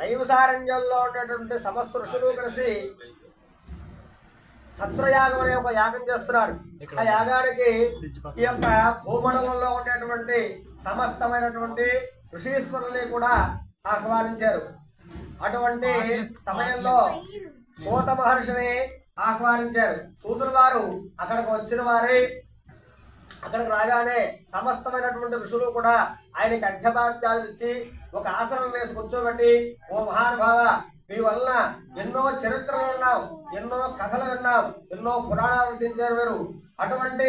నైవసారణ్యంలో ఉండేటువంటి సమస్త ఋషులు కలిసి సత్రయాగం అనే ఒక యాగం చేస్తున్నారు. ఆ యాగానికి ఈ యొక్క భూమండలంలో ఉండేటువంటి సమస్తమైనటువంటి ఋషీశ్వరుల్ని కూడా ఆహ్వానించారు. అటువంటి సమయంలో సూత మహర్షిని ఆహ్వానించారు. సూతులు వారు అక్కడికి వచ్చిన వారి అక్కడికి రాగానే సమస్తమైనటువంటి ఋషులు కూడా ఆయనకి అర్ఘ్యపాత్యాలు ఇచ్చి ఒక ఆసనం వేసి కూర్చోబెట్టి ఓ మహానుభావ మీ వలన ఎన్నో చరిత్రలు విన్నాం ఎన్నో కథలు విన్నాం ఎన్నో పురాణాలు చెందారు మీరు. అటువంటి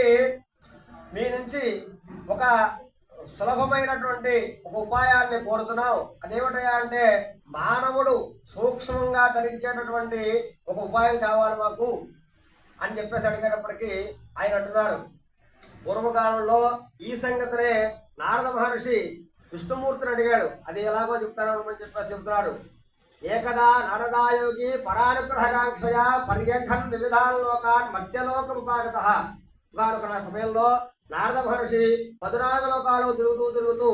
మీ నుంచి ఒక సులభమైనటువంటి ఒక ఉపాయాన్ని కోరుతున్నాం అదేమిటయా అంటే మానవుడు సూక్ష్మంగా ధరించేటటువంటి ఒక ఉపాయం కావాలి మాకు అని చెప్పేసి అడిగేటప్పటికీ ఆయన అంటున్నారు. పూర్వకాలంలో ఈ సంగతినే నారద మహర్షి విష్ణుమూర్తిని అడిగాడు. అది ఎలాగో చెప్తాను చెప్పి చెబుతున్నాడు. ఏకదా నారదాయోగి పరానుగ్రహకాంక్షయ పర్యటన్ వివిధాన్ లోకాన్ మధ్యలోకముపాగత. ఒకనొక సమయంలో నారద మహర్షి పదునాగ లోకాలు తిరుగుతూ తిరుగుతూ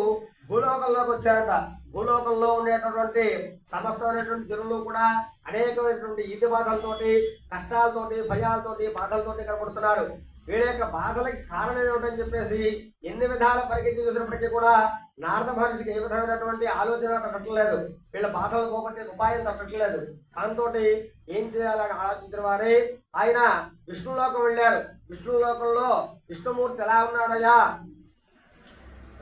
భూలోకంలోకి వచ్చారట. భూలోకంలో ఉండేటటువంటి సమస్తమైనటువంటి జనులు కూడా అనేకమైనటువంటి ఈతి బాధలతోటి కష్టాలతోటి భయాలతోటి బాధలతోటి కనబడుతున్నారు వీళ్ళ యొక్క బాధలకి కారణం ఏమిటని చెప్పేసి ఎన్ని విధాల పరిగెత్తి చూసినప్పటికీ కూడా నారద మహర్షికి ఏ విధమైనటువంటి ఆలోచన తగ్గట్లేదు వీళ్ళ బాధలు పోగొట్టే ఉపాయం తగ్గట్లేదు దాంతో ఏం చేయాలని ఆలోచించిన వారే ఆయన విష్ణులోకం వెళ్ళాడు విష్ణులోకంలో విష్ణుమూర్తి ఎలా ఉన్నాడయ్యా?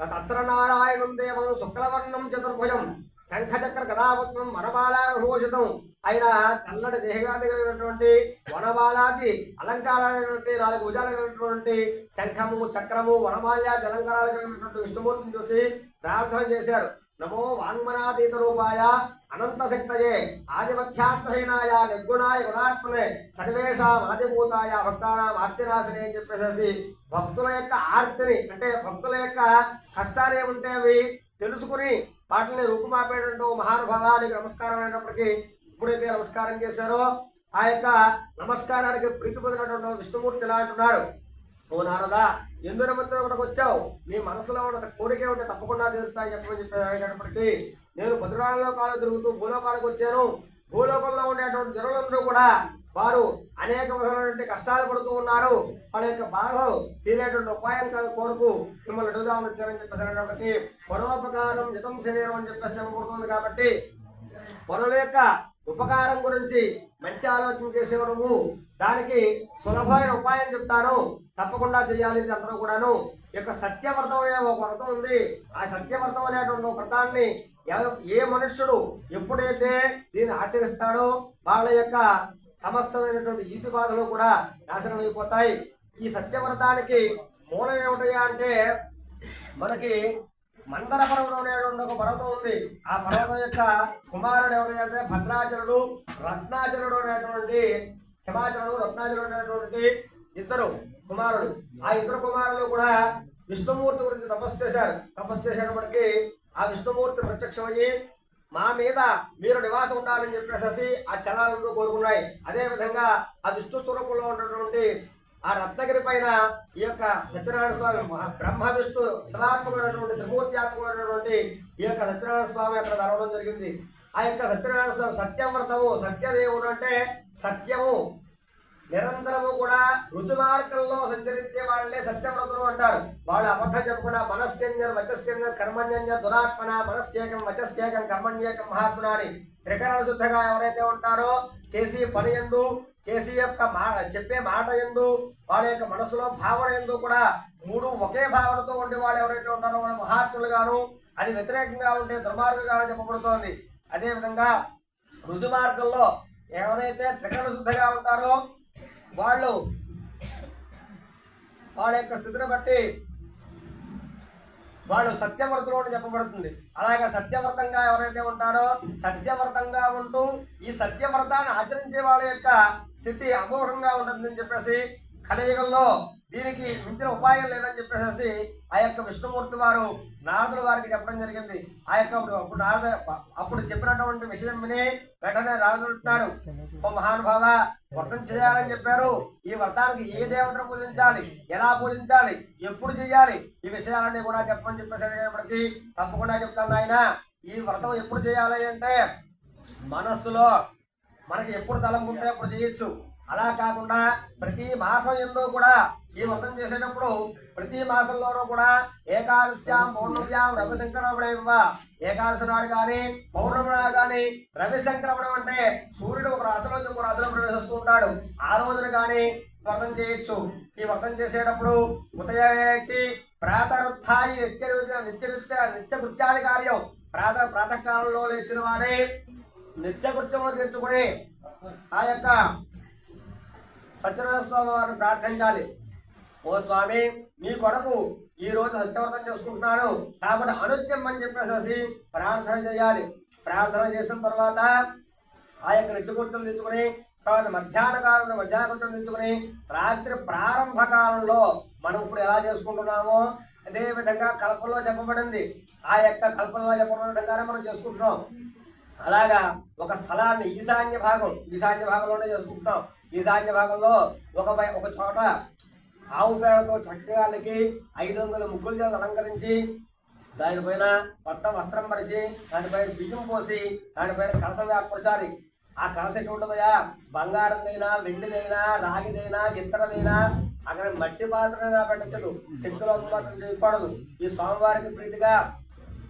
తత్ర నారాయణం దేవం శుక్లవర్ణం చతుర్భుజం. శంఖచక్ర గదాపత్నం వనమాలాభూషితం ఆయన తెల్లటి దేహగాది కలిగినటువంటి వనమాలాది అలంకారాలైనటువంటి నాలుగు భుజాలు కలిగినటువంటి శంఖము చక్రము వనమాల్యాది అలంకారాలు కలిగినటువంటి విష్ణుమూర్తిని చూసి ప్రార్థన చేశారు. నమో వాంగ్మనాతీత రూపాయ అనంత శక్తయే నిర్గుణాయ గుణాత్మనే సర్వేషాం ఆదిభూతాయ భక్తానాం ఆర్తినాశనే అని చెప్పేసి భక్తుల యొక్క ఆర్తిని అంటే భక్తుల యొక్క కష్టాలు ఏముంటే అవి తెలుసుకుని పాటల్ని రూపుమాపేటువంటి మహానుభావానికి నమస్కారం అయినప్పటికీ ఎప్పుడైతే నమస్కారం చేశారో ఆ యొక్క నమస్కారానికి ప్రీతి పొందినటువంటి విష్ణుమూర్తి ఎలా అంటున్నాడు. ఓ నారదా ఎందు నిమిత్తం వచ్చావు? నీ మనసులో ఉన్న కోరిక ఉంటే తప్పకుండా తీరుతాయని చెప్పమని చెప్పేటప్పటికీ నేను భద్రాలోకాలు తిరుగుతూ భూలోకాలకు వచ్చాను. భూలోకంలో ఉండేటువంటి జనులందరూ కూడా వారు అనేక విధమైనటువంటి కష్టాలు పడుతూ ఉన్నారు. వాళ్ళ యొక్క బాధలు తీరేటువంటి ఉపాయం కాదు కోరుకు మిమ్మల్ని అడుగుదామని వచ్చారని చెప్పేసి పరోపకారం యుతం శరీరం అని చెప్పేసి చెప్పబడుతుంది కాబట్టి పరుల యొక్క ఉపకారం గురించి మంచి ఆలోచన చేసేవాడు దానికి సులభమైన ఉపాయం చెప్తాను తప్పకుండా చేయాలి ఇది అందరూ కూడాను. ఈ యొక్క సత్యవ్రతం అనే ఒక వ్రతం ఉంది. ఆ సత్యవ్రతం అనేటువంటి ఒక వ్రతాన్ని ఏ మనుష్యుడు ఎప్పుడైతే దీన్ని ఆచరిస్తాడో వాళ్ళ యొక్క సమస్తమైనటువంటి ఈతి బాధలు కూడా నాశనం అయిపోతాయి. ఈ సత్యవ్రతానికి మూలం ఏమిటయ్యా అంటే మనకి మందర పర్వతం అనేటువంటి ఒక పర్వతం ఉంది. ఆ పర్వతం యొక్క కుమారుడు ఎవరైతే భద్రాచరుడు రత్నాచరుడు అనేటువంటి హిమాచరుడు రత్నాచరుడు అనేటువంటి ఇద్దరు కుమారుడు ఆ ఇద్దరు కుమారులు కూడా విష్ణుమూర్తి గురించి తపస్సు చేశారు. తపస్సు చేసేటప్పటికి ఆ విష్ణుమూర్తి ప్రత్యక్షమయ్యి మా మీద మీరు నివాసం ఉండాలని చెప్పేసి ఆ చలాలను కోరుకున్నాయి. అదే విధంగా ఆ విష్ణు స్వరూపంలో ఉన్నటువంటి ఆ రత్నగిరి పైన ఈ యొక్క సత్యనారాయణ స్వామి బ్రహ్మ విష్ణు శిలాత్మకమైనటువంటి త్రిమూర్త్యాత్మకమైనటువంటి ఈ యొక్క సత్యనారాయణ స్వామి అక్కడ నడవడం జరిగింది. ఆ యొక్క సత్యనారాయణ స్వామి సత్యవ్రతము సత్యదేవుడు అంటే సత్యము. నిరంతరము కూడా రుజు మార్గంలో సంచరించే వాళ్ళే సత్యవ్రతులు అంటారు. వాళ్ళు అబద్ధం చెప్పకుండా మనస్యంజర్ వచస్యంజర్ కర్మణ్యంజర్ దురాత్మన మనస్యేకం వచస్యేకం కర్మణ్యేకం మహాత్మునాని త్రికరణ శుద్ధంగా ఎవరైతే ఉంటారో చేసి పని ఎందు చేసి యొక్క మాట చెప్పే మాట ఎందు వాళ్ళ యొక్క మనసులో భావన ఎందు కూడా మూడు ఒకే భావనతో ఉండే వాళ్ళు ఎవరైతే ఉంటారో వాళ్ళ మహాత్ములు గాను అది వ్యతిరేకంగా ఉంటే దుర్మార్గులుగా చెప్పబడుతోంది. అదేవిధంగా రుజు మార్గంలో ఎవరైతే త్రికరణ శుద్ధంగా ఉంటారో వాళ్ళు వాళ్ళ యొక్క స్థితిని బట్టి వాళ్ళు సత్యవ్రతులు అని చెప్పబడుతుంది. అలాగే సత్యవ్రతంగా ఎవరైతే ఉంటారో సత్యవ్రతంగా ఉంటూ ఈ సత్యవ్రతాన్ని ఆచరించే వాళ్ళ యొక్క స్థితి అమోఘంగా ఉంటుందని చెప్పేసి కలియుగంలో దీనికి మించిన ఉపాయం లేదని చెప్పేసి ఆ యొక్క విష్ణుమూర్తి వారు నారదుల వారికి చెప్పడం జరిగింది. ఆ యొక్క అప్పుడు నారద అప్పుడు చెప్పినటువంటి విషయం విని వెంటనే నారదులు అంటున్నాడు ఓ మహానుభావ వ్రతం చేయాలని చెప్పారు. ఈ వ్రతానికి ఏ దేవతను పూజించాలి? ఎలా పూజించాలి? ఎప్పుడు చేయాలి? ఈ విషయాలన్నీ కూడా చెప్పమని చెప్పేసరికి తప్పకుండా చెప్తాను ఆయన ఈ వ్రతం ఎప్పుడు చేయాలి అంటే మనస్సులో మనకి ఎప్పుడు తలంపుంటే అప్పుడు చేయొచ్చు. అలా కాకుండా ప్రతి మాసం ఎందు కూడా ఈ వ్రతం చేసేటప్పుడు ప్రతి మాసంలోనూ కూడా ఏకాదశ్యాం పౌర్ణమ్యాం రవిశంకరమణ ఏకాదశి నాడు కానీ పౌర్ణమి నాడు కానీ రవిశంకరమణం అంటే సూర్యుడు ఒక రాశిలో ఇంకో రాశిలో ప్రవేశిస్తూ ఉంటాడు. ఆ రోజున కానీ వ్రతం చేయొచ్చు. ఈ వ్రతం చేసేటప్పుడు ఉదయవేసి ప్రాతరుత్థాయి నిత్య నిత్య నిత్య కృత్యాది కార్యం. ప్రాత ప్రాతకాలంలో లేచిన వారి నిత్య కృత్యములు తెచ్చుకుని ఆ యొక్క సత్యనారాయణ స్వామి వారిని ప్రార్థించాలి. ఓ స్వామి మీ కొరకు ఈ రోజు సత్యవ్రతం చేసుకుంటున్నాను. కాబట్టి అనుత్యం అని చెప్పేసి ప్రార్థన చేయాలి. ప్రార్థన చేసిన తర్వాత ఆ యొక్క నిత్యకృత్యం తెచ్చుకుని తర్వాత మధ్యాహ్న కాలంలో మధ్యాహ్న కృత్యం తెచ్చుకుని రాత్రి ప్రారంభ కాలంలో మనం ఇప్పుడు ఎలా చేసుకుంటున్నామో అదే విధంగా చెప్పబడింది. ఆ యొక్క కల్పనలో చెప్పబడిన విధంగానే మనం చేసుకుంటున్నాం. అలాగా ఒక స్థలాన్ని ఈశాన్య భాగం ఈశాన్య భాగంలోనే చేసుకుంటున్నాం. ఈశాన్య భాగంలో ఒక ఒక చోట ఆవు పేడతో చక్రాలకి ఐదు వందల ముగ్గులు చేత అలంకరించి దానిపైన కొత్త వస్త్రం పరిచి దానిపైన బియ్యం పోసి దానిపైన కలసం ఏర్పరచాలి ఆ కలస ఎటు ఉంటుందయా బంగారందైనా వెండిదైనా రాగిదైనా ఇత్తరదైనా అక్కడ మట్టి పాత్రైనా పెట్టచ్చు. శక్తిలో మాత్రం చేయకూడదు. ఈ స్వామివారికి ప్రీతిగా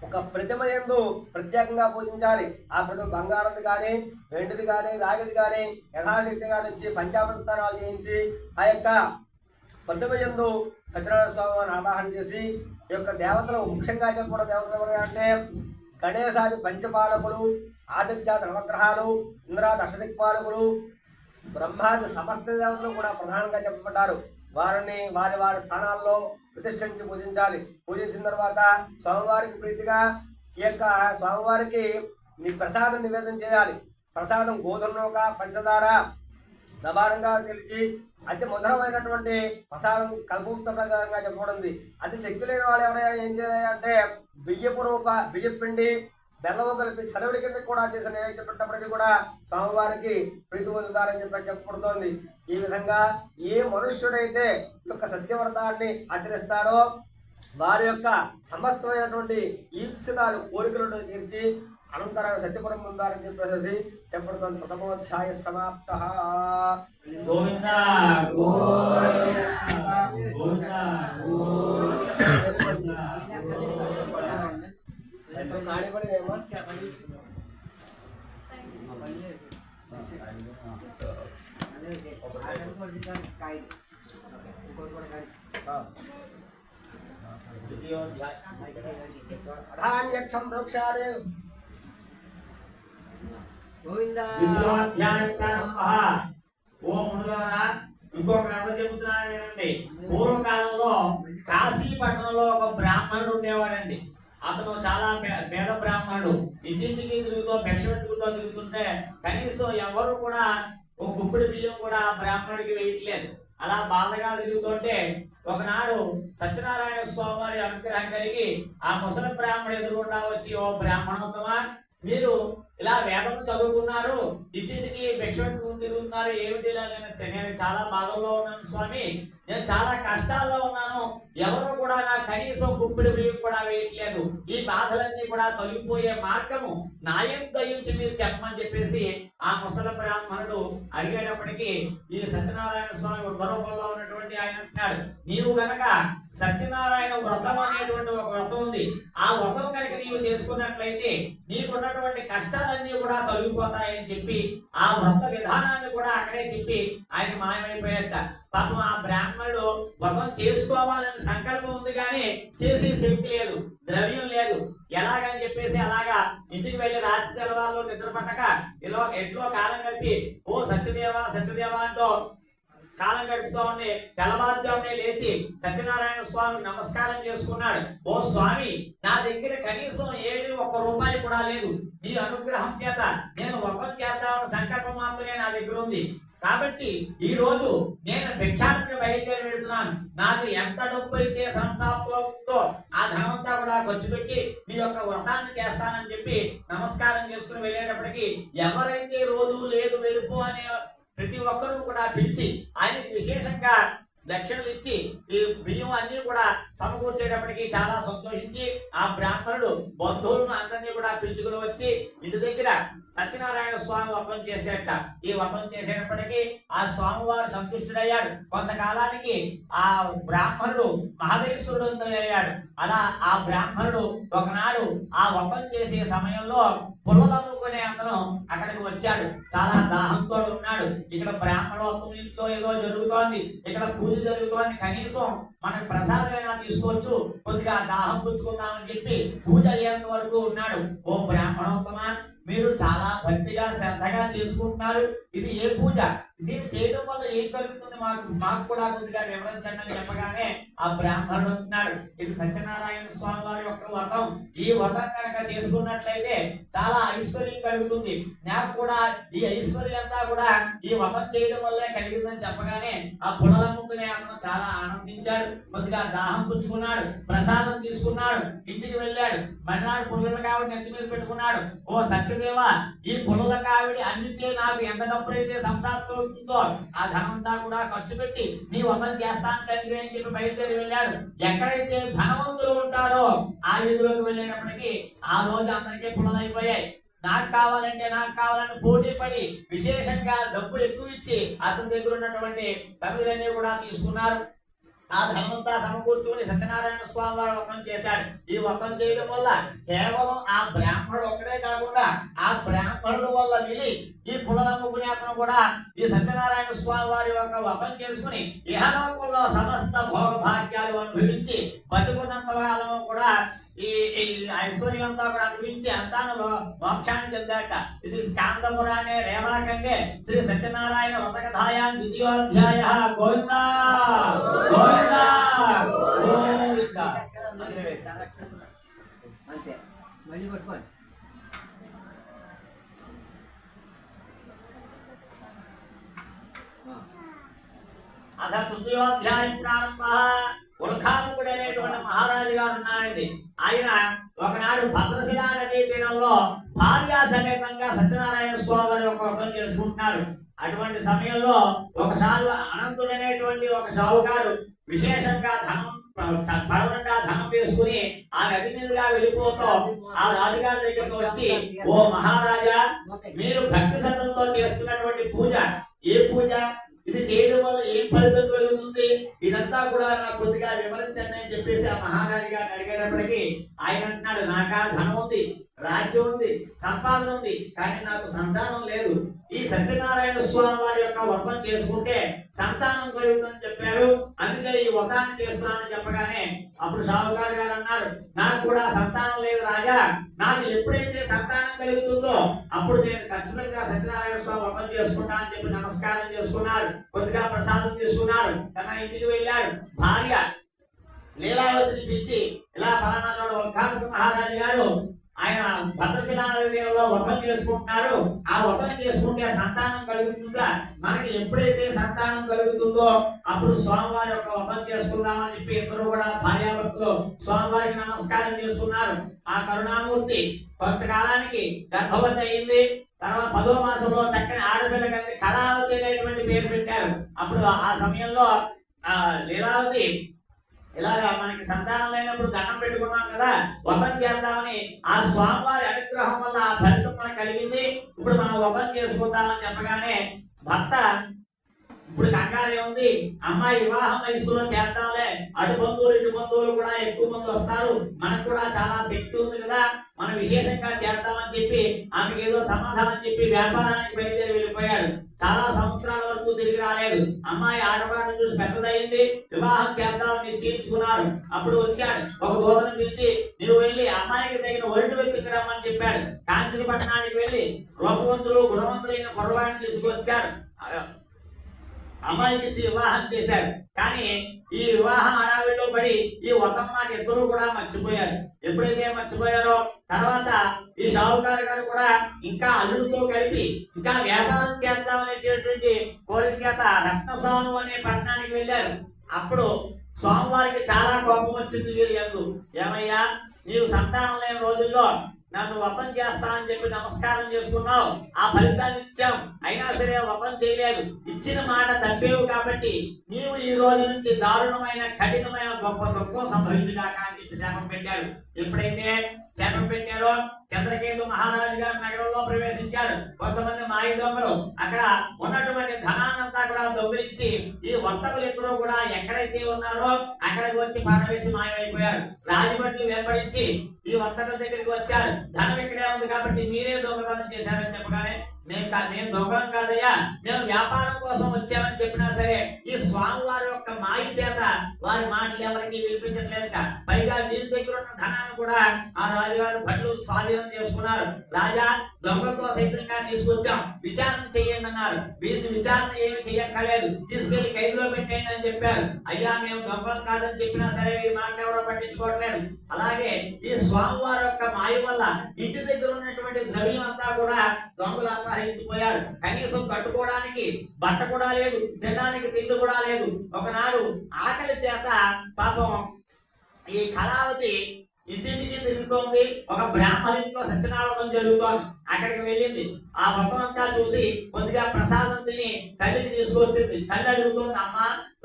ఒక ప్రతిమ ఎందు ప్రత్యేకంగా పూజించాలి. ఆ ప్రతిమ బంగారది కానీ వెండిది కానీ రాగిది కానీ యథాశక్తి కానీ ఇచ్చి పంచామృతాలు చేయించి ఆ యొక్క ప్రతిమ ఎందు సత్యనారాయణ స్వామి ఆవాహన చేసి ఈ యొక్క దేవతలు ముఖ్యంగా చెప్పడం దేవతలు అంటే గణేశాది పంచపాలకులు ఆదిత్యాది నవగ్రహాలు ఇంద్రాది అష్టదిక్పాలకులు బ్రహ్మాది సమస్త దేవతలు కూడా ప్రధానంగా చెప్పబడ్డారు. వారిని వారి వారి స్థానాల్లో ప్రతిష్ఠించి పూజించాలి. పూజించిన తర్వాత స్వామివారికి ప్రీతిగా ఈ యొక్క స్వామివారికి నీ ప్రసాదం నివేదన చేయాలి. ప్రసాదం గోధుమ పంచదార సమానంగా తెలిసి అతి మధురమైనటువంటి ప్రసాదం కల్పవృత్త ప్రకారంగా చెప్పబడింది అతి శక్తి లేని వాళ్ళు ఎవరైనా ఏం చేయాలంటే బియ్యపు రూప బియ్యపిండి బెల్లము కలిపి చలవిడి కింద కూడా చేసిన నైవేద్యం కూడా స్వామివారికి ప్రీతి పొందుతారని చెప్పి చెప్పబడుతోంది. ఈ విధంగా ఏ మనుష్యుడైతే ఈ యొక్క సత్యవ్రతాన్ని ఆచరిస్తాడో వారి యొక్క సమస్తమైనటువంటి ఈప్సితాలు కోరికలను తీర్చి అనంతరం సత్యపురం పొందాలని చెప్పేసి చెప్పబడుతుంది. ప్రథమోధ్యాయ సమాప్త. గోవింద. గోవింద గోవింద అధాన్యక్షం వృక్షాన్ని ద్వితీయోధ్యాయ ప్రారంభః ఓ ఇంకొక కథ చెబుతున్నాను వినండి పూర్వకాలంలో కాశీ పట్టణంలో ఒక బ్రాహ్మణుడు ఉండేవాడండి అతను చాలా పేద బ్రాహ్మణుడు ఇంటింటికి తిరుగుతూ భిక్ష పెట్టుకుంటూ తిరుగుతుంటే కనీసం ఎవరు కూడా ఒక గుప్పిడి బియ్యం కూడా బ్రాహ్మణుడికి వేయట్లేదు. అలా బాధగా తిరుగుతుంటే ఒకనాడు సత్యనారాయణ స్వామి వారి అనుగ్రహం కలిగి ఆ ముసలి బ్రాహ్మణుడు ఎదురుగుండా వచ్చి ఓ బ్రాహ్మణోత్తమా మీరు ఇలా వేదం చదువుకున్నారు ఇంటింటికి భిక్ష తిరుగుతున్నారు ఏమిటి ఇలా నేను నేను చాలా బాధల్లో ఉన్నాను స్వామి. నేను చాలా కష్టాల్లో ఉన్నాను. ఎవరు కూడా నా కనీసం గుప్పిడి బియ్యం కూడా వేయట్లేదు. ఈ బాధలన్నీ కూడా తొలగిపోయే మార్గము నా దయించి మీరు చెప్పమని చెప్పేసి ఆ ముసలి బ్రాహ్మణుడు అడిగేటప్పటికీ ఈ సత్యనారాయణ స్వామి ఉగ్రరూపంలో ఉన్నటువంటి ఆయన అంటున్నాడు నీవు గనక సత్యనారాయణ వ్రతం అనేటువంటి ఒక వ్రతం ఉంది. ఆ వ్రతం కనుక నీవు చేసుకున్నట్లయితే నీకున్నటువంటి కష్టాలన్నీ కూడా తొలగిపోతాయని చెప్పి ఆ వ్రత విధానాన్ని కూడా అక్కడే చెప్పి ఆయన మాయమైపోయాట పాపం ఆ బ్రాహ్మణుడు వ్రతం చేసుకోవాలని సంకల్పం ఉంది కానీ చేసే శక్తి లేదు ద్రవ్యం లేదు. ఎలాగని చెప్పేసి అలాగా ఇంటికి వెళ్ళి రాత్రి తెల్లవారులో నిద్ర పట్టక ఇలా ఎట్లో కాలం కలిపి ఓ సత్యదేవ సత్యదేవ అంటూ కాలం గడుపుతూ ఉండి తెల్లవారుజామునే లేచి సత్యనారాయణ స్వామి నమస్కారం చేసుకున్నాడు. ఓ స్వామి నా దగ్గర కనీసం ఏది ఒక్క రూపాయి కూడా లేదు. మీ అనుగ్రహం చేత నేను వ్రతం చేద్దామన్న సంకల్పం మాత్రమే నా దగ్గర ఉంది. కాబట్టి ఈ రోజు నేను భిక్షానికి బయలుదేరి వెళుతున్నాను. నాకు ఎంత డబ్బు అయితే సంతాపంతో ఆ ధనమంతా కూడా ఖర్చు పెట్టి మీ యొక్క వ్రతాన్ని చేస్తానని చెప్పి నమస్కారం చేసుకుని వెళ్ళేటప్పటికి ఎవరైతే రోజు లేదు వెళ్ళిపో అనే ప్రతి ఒక్కరూ కూడా పిలిచి ఆయనకి విశేషంగా దక్షిణలు ఇచ్చి ఈ బియ్యం అన్ని కూడా సమకూర్చేటప్పటికి చాలా సంతోషించి ఆ బ్రాహ్మణుడు బంధువులను అందరినీ కూడా పిలుచుకుని వచ్చి ఇంటి దగ్గర సత్యనారాయణ స్వామి వపం చేసేట. ఈ వపం చేసేటప్పటికి ఆ స్వామివారు సంతుష్టుడయ్యాడు. కొంతకాలానికి ఆ బ్రాహ్మణుడు మహదేశ్వరుడు అయ్యాడు. అలా ఆ బ్రాహ్మణుడు ఒకనాడు ఆ వపం చేసే సమయంలో పుల్లలమ్ముకునే అతను అక్కడికి వచ్చాడు. చాలా దాహంతో ఉన్నాడు. ఇక్కడ బ్రాహ్మణోత్వం ఇంట్లో ఏదో జరుగుతోంది. ఇక్కడ పూజ జరుగుతోంది. కనీసం మనం ప్రసాదమైనా తీసుకోవచ్చు. కొద్దిగా దాహం పుచ్చుకుందామని చెప్పి పూజ అయ్యేంత వరకు ఉన్నాడు. ఓ బ్రాహ్మణోత్తమా మీరు చాలా భక్తిగా శ్రద్ధగా చేసుకుంటున్నారు. ఇది ఏ పూజ? దీన్ని చేయడం వల్ల ఏం కలుగుతుంది? మాకు మాకు కూడా కొద్దిగా వివరించండి అని చెప్పగానే ఆ బ్రాహ్మణుడు అంటున్నాడు ఇది సత్యనారాయణ స్వామి వారి యొక్క వ్రతం. ఈ వ్రతం కనుక చేసుకున్నట్లయితే చాలా ఐశ్వర్యం కలుగుతుంది. నాకు కూడా ఈ ఐశ్వర్యం అంతా కూడా ఈ వ్రతం చేయడం వల్లే కలిగిందని చెప్పగానే ఆ పునరమ్ముకునే అతను చాలా ఆనందించాడు. కొద్దిగా దాహం పుచ్చుకున్నాడు ప్రసాదం తీసుకున్నాడు ఇంటికి వెళ్ళాడు. మరినాడు పుల్లల కావిడి నెత్తి మీద పెట్టుకున్నాడు. ఓ సత్యదేవ ఈ పుల్లల కావిడి అన్నితే నాకు ఎంత డబ్బు అయితే అవుతుందో? ఆ ధనంతా కూడా ఖర్చు పెట్టి నీ వ్రతం చేస్తాను తండ్రి అని చెప్పి బయలుదేరి వెళ్ళాడు. ఎక్కడైతే ధనవంతులు ఉంటారో ఆ వీధిలోకి వెళ్ళేటప్పటికి ఆ రోజు అందరికీ పుల్లలైపోయాయి నాకు కావాలంటే నాకు కావాలని పోటీ పడి విశేషంగా డబ్బులు ఎక్కువ ఇచ్చి అతని దగ్గర ఉన్నటువంటి తమిళన్నీ కూడా తీసుకున్నారు. ఆ ధనమంతా సమకూర్చుకుని సత్యనారాయణ స్వామి వారు వ్రతం చేశాడు. ఈ వ్రతం చేయడం వల్ల కేవలం ఆ బ్రాహ్మణుడు ఒక్కడే కాకుండా ఆ బ్రాహ్మణుడు వల్ల విని ఈ పులనమ్ముకునే అతను కూడా ఈ సత్యనారాయణ స్వామి వారి యొక్క వ్రతం చేసుకుని ఇహలోకంలో సమస్త భోగ భాగ్యాలు అనుభవించి బతుకున్నంత కాలము కూడా ఈ ఐశ్వర్యంతో ఐశ్వర్యం అంతా కూడా అనుభవించి అంతానులో మోక్షాన్ని చెందాట. ఇది స్కాందపురాణే రేవాకంగే శ్రీ సత్యనారాయణ వ్రతకథాయ ద్వితీయోధ్యాయ గోవింద గోవింద గోవింద. మళ్ళీ పట్టుకోండి అథ తృతీయోధ్యాయం ప్రారంభ ఉల్ఖాముకుడు అనేటువంటి మహారాజు గారు ఉన్నారండి ఆయన ఒకనాడు భద్రశిలా నదీ తీరంలో భార్య సమేతంగా సత్యనారాయణ స్వామి వారి ఒక వ్రతం చేసుకుంటున్నారు. అటువంటి సమయంలో ఒకసారి అనంతుడు అనేటువంటి ఒక షావుకారు విశేషంగా ధనం పరమంగా ధనం వేసుకుని ఆ నది మీదుగా వెళ్ళిపోతూ ఆ రాజుగారి దగ్గరకు వచ్చి ఓ మహారాజా మీరు భక్తి శ్రద్ధలతో చేస్తున్నటువంటి పూజ ఏ పూజ? ఇది చేయడం వల్ల ఏం ఫలితం కలుగుతుంది? ఇదంతా కూడా నాకు కొద్దిగా వివరించండి అని చెప్పేసి ఆ మహారాజు గారిని అడిగేటప్పటికీ ఆయన అంటున్నాడు నాకా ధనం ఉంది రాజ్యం ఉంది సంపాదన ఉంది కానీ నాకు సంతానం లేదు. ఈ సత్యనారాయణ స్వామి వారి యొక్క వర్పం చేసుకుంటే సంతానం కలుగుతుందని చెప్పారు. అందుకే ఈ వ్రతాన్ని చేస్తున్నానని చెప్పగానే అప్పుడు షావుకారు గారు అన్నారు నాకు కూడా సంతానం లేదు రాజా. నాకు ఎప్పుడైతే సంతానం కలుగుతుందో అప్పుడు నేను ఖచ్చితంగా సత్యనారాయణ స్వామి వ్రతం చేసుకుంటా అని చెప్పి నమస్కారం చేసుకున్నారు. కొద్దిగా ప్రసాదం తీసుకున్నారు. తన ఇంటికి వెళ్ళాడు భార్య లీలావతిని పిలిచి ఇలా పలానా చోట ఒక్కాముఖ మహారాజు గారు ఆయన భద్రశిలాలో వ్రతం చేసుకుంటున్నారు. ఆ వ్రతం చేసుకుంటే సంతానం కలుగుతుందా? మనకి ఎప్పుడైతే సంతానం కలుగుతుందో అప్పుడు స్వామివారి యొక్క వ్రతం చేసుకుందామని చెప్పి ఇద్దరు కూడా భార్యాభర్తలు స్వామివారికి నమస్కారం చేసుకున్నారు ఆ కరుణామూర్తి కొంతకాలానికి గర్భవతి అయింది. తర్వాత పదో మాసంలో చక్కని ఆడపిల్ల కలిసి కళావతి అనేటువంటి పేరు పెట్టారు. అప్పుడు ఆ సమయంలో ఆ లీలావతి ఇలాగా మనకి సంతానం లేనప్పుడు దండం పెట్టుకున్నాం కదా వ్రతం చేద్దామని ఆ స్వామివారి అనుగ్రహం వల్ల ఆ ఫలితం మనకు కలిగింది. ఇప్పుడు మనం వ్రతం చేసుకుందామని చెప్పగానే భర్త ఇప్పుడు కంగారే ఉంది అమ్మాయి వివాహం వయసులో చేద్దాంలే. అటు బంధువులు ఇటు బంధువులు కూడా ఎక్కువ మంది వస్తారు. మనకు కూడా చాలా శక్తి ఉంది కదా. మనం విశేషంగా చేద్దామని చెప్పి ఆమెకి ఏదో సమాధానం చెప్పి వ్యాపారానికి బయలుదేరి వెళ్ళిపోయాడు. చాలా సంవత్సరాల వరకు తిరిగి రాలేదు. అమ్మాయి ఆడపాటను చూసి పెద్దదయ్యింది. వివాహం చేద్దామని నిశ్చయించుకున్నారు. అప్పుడు వచ్చాడు. ఒక దూరం పిలిచి నువ్వు వెళ్ళి అమ్మాయికి తగిన ఒరిటి వ్యక్తికి రమ్మని చెప్పాడు. కాంచీ పట్టణానికి వెళ్ళి రూపవంతులు గుణవంతులైన కుర్రవాడిని తీసుకొచ్చారు. అమ్మాయికి ఇచ్చి వివాహం చేశారు. కానీ ఈ వివాహం హడావిడిలో పడి ఈ ఒకమ్మాని మాట ఇద్దరు కూడా మర్చిపోయారు. ఎప్పుడైతే మర్చిపోయారో తర్వాత ఈ షావుకారు గారు కూడా ఇంకా అల్లుడితో కలిపి ఇంకా వ్యాపారం చేద్దామనేటటువంటి కోరిక చేత రత్నసాను అనే పట్టణానికి వెళ్ళారు. అప్పుడు స్వామివారికి చాలా కోపం వచ్చింది వీరు ఎందు ఏమయ్యా నీవు సంతానం లేని రోజుల్లో నన్ను వ్రతం చేస్తానని చెప్పి నమస్కారం చేసుకున్నావు. ఆ ఫలితాన్ని ఇచ్చాం. అయినా సరే వ్రతం చేయలేదు. ఇచ్చిన మాట తప్పేవు కాబట్టి నీవు ఈ రోజు నుంచి దారుణమైన కఠినమైన గొప్ప దుఃఖం సంభవించుగాక అని చెప్పి శాపం పెట్టారు. ఎప్పుడైతే శాపం పెట్టారు చంద్రకేతు మహారాజు గారి నగరంలో ప్రవేశించారు. కొంతమంది మాయ దొంగలు అక్కడ ఉన్నటువంటి ధనాన్నంతా కూడా దొంగిలించి ఈ వర్తకులు ఇద్దరు కూడా ఎక్కడైతే ఉన్నారో అక్కడికి వచ్చి పాడవేసి మాయమైపోయారు. రాజమండ్రి వెంబడించి ఈ వర్తకుల దగ్గరికి వచ్చారు. ధనం ఇక్కడే ఉంది కాబట్టి మీరే దొంగతనం చేశారని చెప్పగానే మేము కా- మేము దొంగలం కాదయ్యా. మేము వ్యాపారం కోసం వచ్చామని చెప్పినా సరే ఈ స్వామి వారి యొక్క మాయ చేత వారి మాటలు ఎవరికి వినిపించట్లేదు పైగా వీరి దగ్గర ఉన్న ధనాన్ని కూడా ఆ రాజుగారు భట్లు స్వాధీనం చేసుకున్నారు. రాజా దొంగతో సైతంగా తీసుకొచ్చాం. విచారణ చేయండి అన్నారు. వీరిని విచారణ ఏమి చేయక్కర్లేదు. తీసుకెళ్ళి ఖైదులో పెట్టండి అని చెప్పారు. అయ్యా మేము దొంగలు కాదని చెప్పినా సరే వీరి మాటలు ఎవరో పట్టించుకోవట్లేదు. అలాగే ఈ స్వామివారి యొక్క మాయ వల్ల ఇంటి దగ్గర ఉన్నటువంటి ద్రవ్యం అంతా కూడా దొంగలు అపహరించిపోయారు. కనీసం కట్టుకోవడానికి బట్ట కూడా లేదు. తినడానికి తిండి కూడా లేదు. ఒకనాడు ఆకలి చేత పాపం ఈ కళావతి ఇంటింటికి తిరుగుతోంది. ఒక బ్రాహ్మణింట్లో సత్యనారాయణం జరుగుతోంది. అక్కడికి వెళ్ళింది. ఆ మొత్తం అంతా చూసి కొద్దిగా ప్రసాదం తిని తల్లిని తీసుకొచ్చింది. తల్లి అడుగుతోంది అమ్మ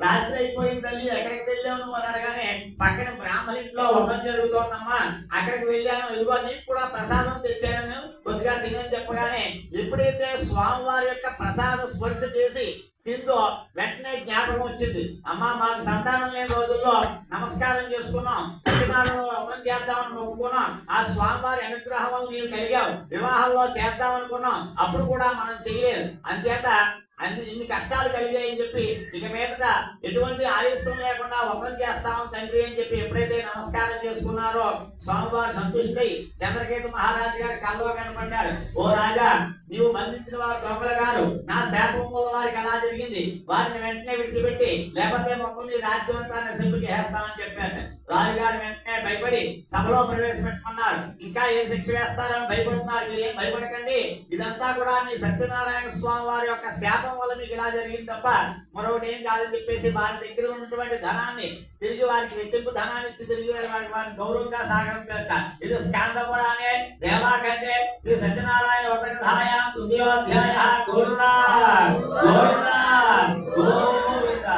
రాత్రి అయిపోయింది తల్లి ఎక్కడికి వెళ్ళావు నువ్వు? అని అడగానే పక్కన బ్రాహ్మణింట్లో ఇంట్లో జరుగుతోందమ్మా. అక్కడికి వెళ్ళాను. ఇదిగో నీకు కూడా ప్రసాదం తెచ్చాను. కొద్దిగా తినని చెప్పగానే ఎప్పుడైతే స్వామివారి యొక్క ప్రసాద స్పర్శ చేసి వచ్చింది. అమ్మ మాకు సంతానం లేని రోజుల్లో నమస్కారం చేసుకున్నాం. సత్యనారాయణ అమలు చేద్దామని మొక్కుకున్నాం. ఆ స్వామివారి అనుగ్రహం నేను నీవు కలిగావు. వివాహంలో చేద్దాం అనుకున్నాం అప్పుడు కూడా మనం చేయలేదు. అంచేత అన్ని ఇన్ని కష్టాలు కలిగాయని చెప్పి ఇక మీదట ఎటువంటి ఆలస్యం లేకుండా ఒకరు చేస్తాం తండ్రి అని చెప్పి ఎప్పుడైతే నమస్కారం చేసుకున్నారో స్వామివారు సంతుష్టి చంద్రకేతు మహారాజు గారి కళ్ళలో కనపడ్డాడు. ఓ రాజా నీవు బంధించిన వారు దొంగలు గారు నా శాపం మూల వారికి అలా జరిగింది. వారిని వెంటనే విడిచిపెట్టి లేకపోతే మొత్తం నీ రాజ్యం నశింపు చేస్తానని చెప్పాను రాజుగారు వెంటనే భయపడి సభలో ప్రవేశపెట్టుకున్నారు ఇంకా ఏ శిక్ష వేస్తారని భయపడుతున్నారు? మీరు ఏం భయపడకండి. ఇదంతా కూడా మీ సత్యనారాయణ స్వామి వారి యొక్క శాపం వల్ల మీకు ఇలా జరిగింది తప్ప మరొకటి ఏం కాదని చెప్పేసి వారి దగ్గర ఉన్నటువంటి ధనాన్ని తిరిగి వారికి రెట్టింపు ధనాన్ని ఇచ్చి తిరిగి వారికి వారిని గౌరవంగా సాగడం పేరుట ఇది స్కాందపురానే దేవాకంటే శ్రీ సత్యనారాయణ వ్రతకథాయ తృతీయోధ్యాయ గోవింద గోవింద గోవింద.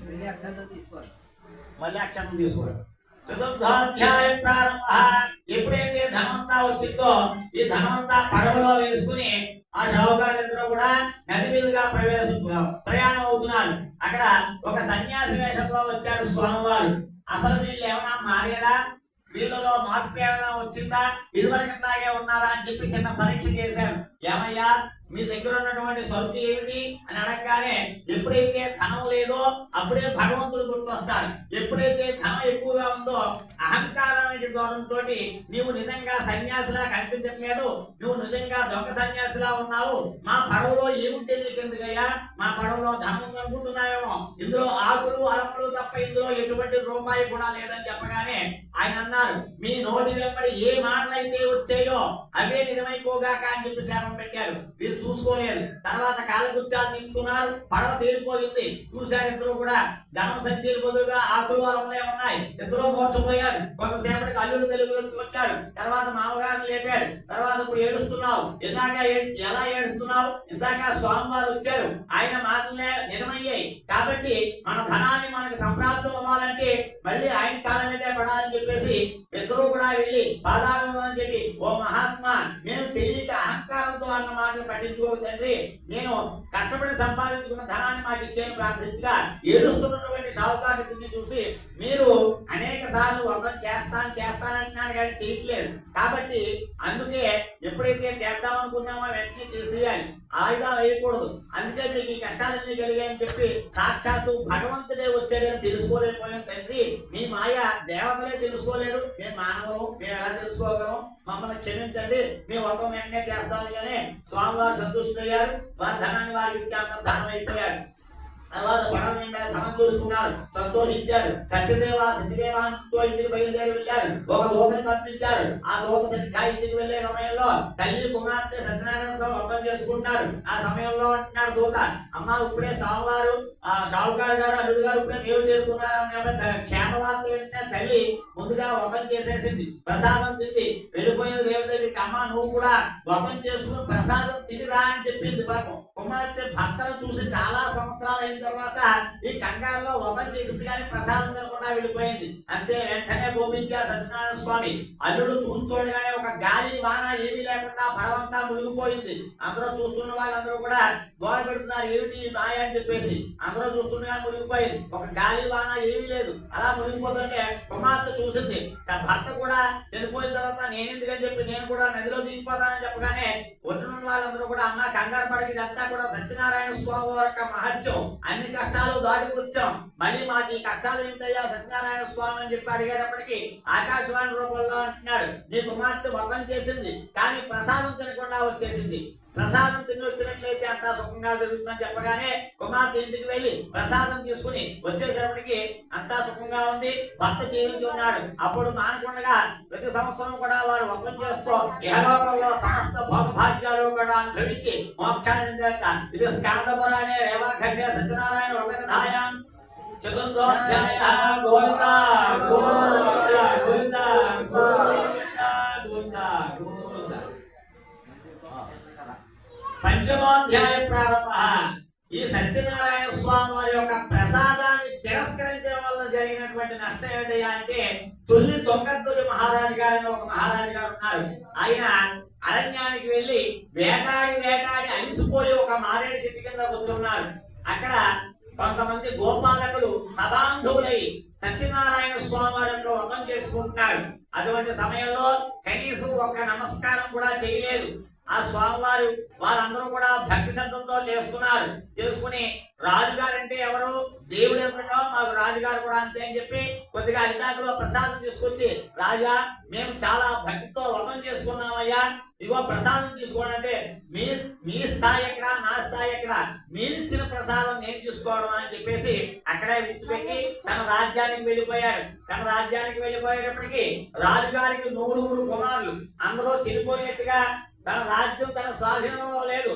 మళ్ళీ అర్థంతో తీసుకోవాలి. మళ్ళీ అక్షరం తీసుకోండి చతుర్థాధ్యాయం ప్రారంభ ఎప్పుడైతే ధనమంతా వచ్చిందో ఈ ధనమంతా పడవలో వేసుకుని ఆ షావుకారులందరూ కూడా నది మీదుగా ప్రవేశం ప్రయాణం అవుతున్నారు. అక్కడ ఒక సన్యాసి వేషంలో వచ్చారు స్వామివారు. అసలు వీళ్ళు ఏమైనా మారేరా? వీళ్ళలో మార్పు ఏమైనా వచ్చిందా? ఇదివరకట్లాగే ఉన్నారా అని చెప్పి చిన్న పరీక్ష చేశారు. ఏమయ్యా? మీ దగ్గర ఉన్నటువంటి సరుకు ఏమిటి? అని అడగగానే ఎప్పుడైతే ధనం లేదో అప్పుడే భగవంతుడు గుర్తొస్తాడు. ఎప్పుడైతే ధనం ఎక్కువగా ఉందో అహంకారమైన దూరంతో నీవు నిజంగా సన్యాసిలా కనిపించట్లేదు. నువ్వు నిజంగా దొంగ సన్యాసిలా ఉన్నావు. మా పడవలో ఏముంటే నీకెందుకయ్యా మా పడవలో ధనం ఉందనుకుంటున్నావేమో ఇందులో ఆకులు అలములు తప్ప ఇందులో ఎటువంటి రూపాయి కూడా లేదని చెప్పగానే ఆయన అన్నారు మీ నోటి వెంబడి ఏ మాటలైతే వచ్చాయో అవే నిజమైపోగాక అని చెప్పి శాపం పెట్టారు. వీరు చూసుకోలేదు. తర్వాత కాలగుచ్చాలు తీసుకున్నారు. పడవ తేలిపోయింది. చూశారు ఇద్దరు కూడా. ధనం సంచీలు బదులుగా ఆకులు అలములే ఉన్నాయి. ఇద్దరు మోసపోయారు కొంతసేపటికి అల్లుడు తెలుగులోకి వచ్చారు తర్వాత మామగారిని లేపాడు. తర్వాత ఇప్పుడు ఏడుస్తున్నావు. ఇందాక ఏ- ఎలా ఏడుస్తున్నావు? ఇందాక స్వామివారు వచ్చారు. ఆయన మాటలే నిజమయ్యాయి. కాబట్టి మన ధనాన్ని మనకి సంప్రాప్తం అవ్వాలంటే మళ్ళీ ఆయన కాలం మీదే పడాలని చెప్పేసి ఇద్దరు కూడా వెళ్ళి పాదాలను అని చెప్పి ఓ మహాత్మా నేను తెలియక అహంకారంతో అన్న మాటలు పట్టించుకోకు తండ్రి. నేను కష్టపడి సంపాదించుకున్న ధనాన్ని మాకు ఇచ్చేయని ప్రార్థించగా ఏడుస్తున్నటువంటి షావుకారుని చూసి మీరు అనేక సార్లు ఒక చేస్తాను చేస్తానంటున్నాను కానీ చేయట్లేదు. కాబట్టి అందుకే ఎప్పుడైతే చేద్దాం అనుకున్నామో వెంటనే చేసేయాలి. ఆయుధ వేయకూడదు అందుకే మీకు ఈ కష్టాలన్నీ కలిగాయని చెప్పి సాక్షాత్తు భగవంతుడే వచ్చాడని తెలుసుకోలేకపోయాం తండ్రి. మీ మాయ దేవతలే తెలుసుకోలేరు. మేము మానవులు మేము ఎలా తెలుసుకోగలం? మమ్మల్ని క్షమించండి. మేము ఒక వెంటనే చేస్తాం కానీ స్వామివారు సంతుష్టయ్యారు వారి ధనాన్ని వారికి ఇచ్చాక ధనం అయిపోయారు. తర్వాత పడవ నిండా ధనం చూసుకున్నారు. సంతోషించారు. సత్యదేవ సత్యదేవాంతో ఇంటికి బయలుదేరి వెళ్ళారు. ఒక దూతని పంపించారు. ఆ దూత సరిగ్గా ఇంటికి వెళ్ళే సమయంలో తల్లి కుమార్తె సత్యనారాయణ స్వామి అర్థం చేసుకుంటారు ఆ సమయంలో అంటున్నారు దూత అమ్మ ఇప్పుడే స్వామివారు ఆ షావుకారు గారు అల్లుడు గారు ఇప్పుడే దేవుడు చేరుకున్నారు అనే క్షేమ వార్త వెంటనే తల్లి ముందుగా వ్రతం చేసేసింది. ప్రసాదం తింది. వెళ్ళిపోయిన దేవుడి దగ్గరికి అమ్మ నువ్వు కూడా వ్రతం చేసుకుని ప్రసాదం తిరిగిరా అని చెప్పింది పాపం. కుమార్తె భర్తను చూసి చాలా సంవత్సరాలు తర్వాత ఈ కంగారులో ఓపెన్ చేసింది కానీ ప్రసాదం తినకుండా వెళ్ళిపోయింది. అంతే వెంటనే గోవింద సత్యనారాయణ స్వామి అల్లుడు చూస్తుండగానే ఒక గాలి వాన ఏమీ లేకుండా పడవంతా మునిగిపోయింది. అందరూ చూస్తున్న వాళ్ళందరూ కూడా గోడ పెడుతున్నారు ఏమిటి మాయ? అని చెప్పేసి. అందరూ చూస్తుండగా మునిగిపోయింది. ఒక గాలి వాన ఏమీ లేదు. అలా మునిగిపోతుంటే కుమార్తె చూసింది. తన భర్త కూడా చనిపోయిన తర్వాత నేను ఎందుకని చెప్పి నేను కూడా నదిలో దిగిపోతానని చెప్పగానే ఉన్న వాళ్ళందరూ కూడా అమ్మ కంగారు పడకి ఇదంతా కూడా సత్యనారాయణ స్వామి వారి యొక్క మహత్యం అన్ని కష్టాలు దాటి వచ్చాం. మళ్ళీ మాకు ఈ కష్టాలు ఏంటయ్యా? సత్యనారాయణ స్వామి అని చెప్పి అడిగేటప్పటికి ఆకాశవాణి రూపంలో అంటున్నాడు. నీ కుమార్తె వర్ణం చేసింది కానీ ప్రసాదం తినకుండా వచ్చేసింది. ప్రసాదం తిని వచ్చినట్లయితే అంతా సుఖంగా జరుగుతుందని చెప్పగానే కుమార్తె ఇంటికి వెళ్ళి ప్రసాదం తీసుకుని వచ్చేసేపటికి అంతా సుఖంగా ఉంది. భర్త జీవించి ఉన్నాడు. అప్పుడు మానకుండగా ప్రతి సంవత్సరం కూడా వారు వర్ణం చేస్తూ ఇహలోకంలో సమస్త కూడా లభించి మోక్షాన్ని ఇది స్కాందపుర అనే రేవాఖండే సత్యనారాయణ వ్రతకథాయాం చతుర్థోధ్యాయ గోవింద గోవింద గోవింద గోవింద గోవింద గోవింద. పంచమోధ్యాయ ప్రారంభ. ఈ సత్యనారాయణ స్వామి వారి యొక్క ప్రసాదాన్ని తిరస్కరించడం వల్ల జరిగినటువంటి నష్టం ఏంటయ్యా అంటే తొలి దొంగతొలి మహారాజు గారు ఒక మహారాజు గారు ఉన్నారు. ఆయన అరణ్యానికి వెళ్ళి వేటాడి వేటాడి అలిసిపోయి ఒక మారేడు చెట్టు కింద కూర్చున్నారు. అక్కడ కొంతమంది గోపాలకులు సభాంధువులై సత్యనారాయణ స్వామి వారి యొక్క వపం చేసుకుంటున్నారు. అటువంటి సమయంలో కనీసం ఒక్క నమస్కారం కూడా చేయలేదు. ఆ స్వామివారు వారందరూ కూడా భక్తి శబ్దంతో చేస్తున్నారు చేసుకుని రాజుగారు అంటే ఎవరు? దేవుడు ఎంతటో మాకు రాజుగారు కూడా అంతే అని చెప్పి కొద్దిగా అరిటాకులో ప్రసాదం తీసుకొచ్చి రాజా మేము చాలా భక్తితో వ్రతం చేసుకున్నామయ్యా. ఇదిగో ప్రసాదం తీసుకోండి అంటే మీ మీ స్థాయి ఎక్కడ నా స్థాయి ఎక్కడ? మీరు ఇచ్చిన ప్రసాదం నేను తీసుకోవడం అని చెప్పేసి అక్కడే విడిచిపెట్టి తన రాజ్యానికి వెళ్ళిపోయాడు. తన రాజ్యానికి వెళ్ళిపోయేటప్పటికి రాజుగారికి నూరుగురు కుమారులు. అందరూ చనిపోయినట్టుగా తన రాజ్యం తన స్వాధీనంలో లేదు.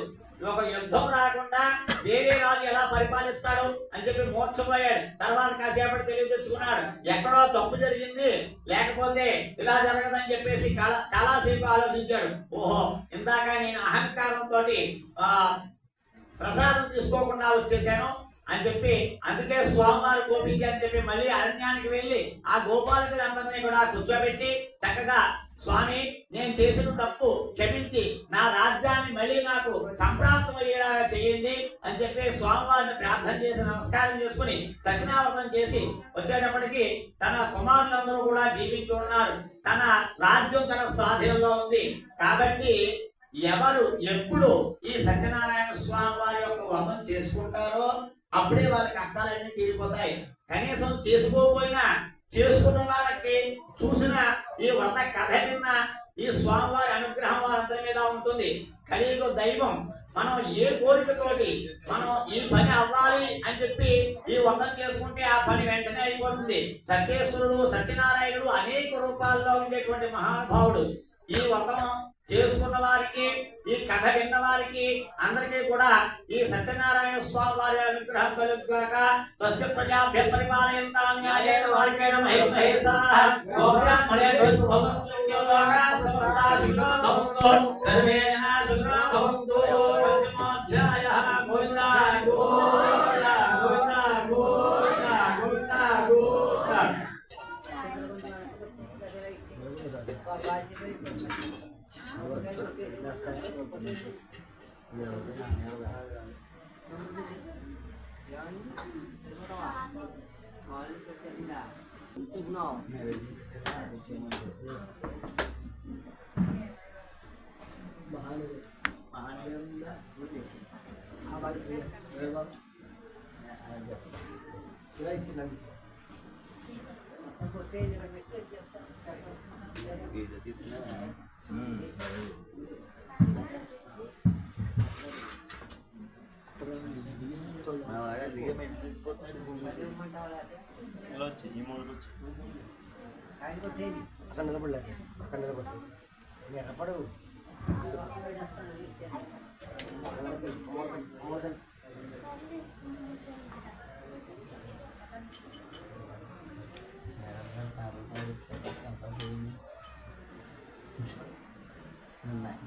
ఒక యుద్ధం రాకుండా వేరే రాజు ఎలా పరిపాలిస్తాడు అని చెప్పి మోక్షపోయాడు. తర్వాత కాసేపటి తెలివి తెచ్చుకున్నాడు. ఎక్కడో తప్పు జరిగింది. లేకపోతే ఇలా జరగదని చెప్పేసి చాలా చాలా సేపు ఆలోచించాడు. ఓహో ఇందాక నేను అహంకారంతో ప్రసాదం తీసుకోకుండా వచ్చేసాను అని చెప్పి అందుకే స్వామివారి గోపించి అని చెప్పి మళ్ళీ అరణ్యానికి వెళ్ళి ఆ గోపాలకులందరినీ కూడా కూర్చోబెట్టి చక్కగా స్వామి నేను చేసిన తప్పు క్షమించి నా రాజ్యాన్ని మళ్ళీ నాకు సంప్రాప్తం అయ్యేలాగా చేయండి అని చెప్పి స్వామివారిని ప్రార్థన చేసి నమస్కారం చేసుకుని సత్యనావర్తం చేసి వచ్చేటప్పటికి తన కుమారులందరూ కూడా జీవించి ఉన్నారు. తన రాజ్యం తన స్వాధీనంలో ఉంది. కాబట్టి ఎవరు ఎప్పుడు ఈ సత్యనారాయణ స్వామి వారి యొక్క వమం చేసుకుంటారో అప్పుడే వాళ్ళ కష్టాలన్నీ తీరిపోతాయి. కనీసం చేసుకోకపోయినా చేసుకున్న వాళ్ళకి చూసిన ఈ వ్రత కథ విన్న ఈ స్వామివారి అనుగ్రహం వారందరి మీద ఉంటుంది. కలియుగ దైవం మనం ఏ కోరికతోటి మనం ఈ పని అవ్వాలి అని చెప్పి ఈ వ్రతం చేసుకుంటే ఆ పని వెంటనే అయిపోతుంది. సత్యేశ్వరుడు సత్యనారాయణుడు అనేక రూపాల్లో ఉండేటువంటి మహానుభావుడు. ఈ వ్రతం చేసుకున్న వారికి ఈ కథ విన్న వారికి అందరికీ కూడా ఈ సత్యనారాయణ స్వామి వారి అనుగ్రహం కలుగుగాక. స్వస్తి ప్రజాభ్య పరిపాలయంతాం న్యాయేన మార్గేణ ఇలా వచ్చి ఈ మూడు వచ్చి అక్కడ నిలబడలేదు అక్కడ నిలబడలేదు నిలబడు ఉన్నాయి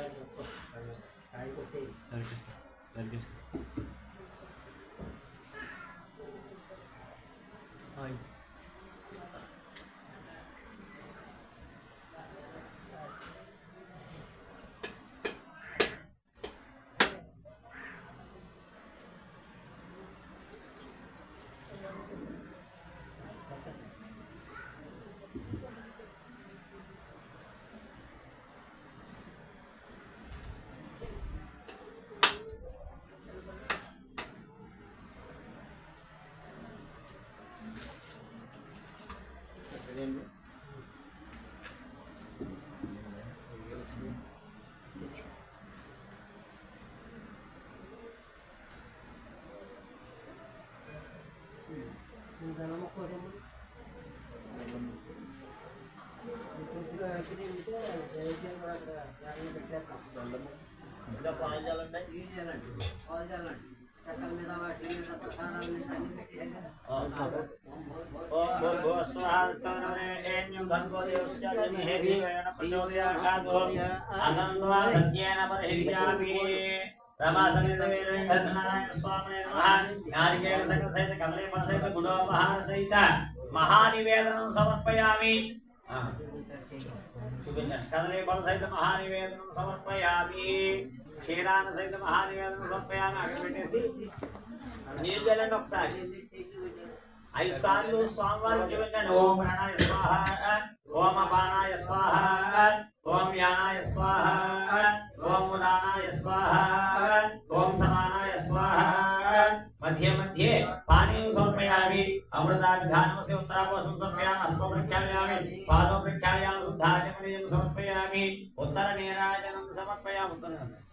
Herkes. Herkes. Herkes. నిలబడు ఇంకా పాలు చల్లండి. చక్కల మీద వాటి మీద ప్రసాదాల మీద అన్ని పెట్టారు మహానివేదనం సమర్పయామి చూపించండి కదలే బల సహిత మహానివేదనం సమర్పయామి క్షీరాన సహిత మహానివేదనం సమర్పయామి అక్కడ పెట్టేసి నీళ్ళు చల్లండి ఒకసారి ఐదు సార్లు స్వామివారికి చూపించండి ఓం ప్రాణాయ స్వాహ ఓం అపానాయ సమర్పయామి ఉత్తర చేస్తే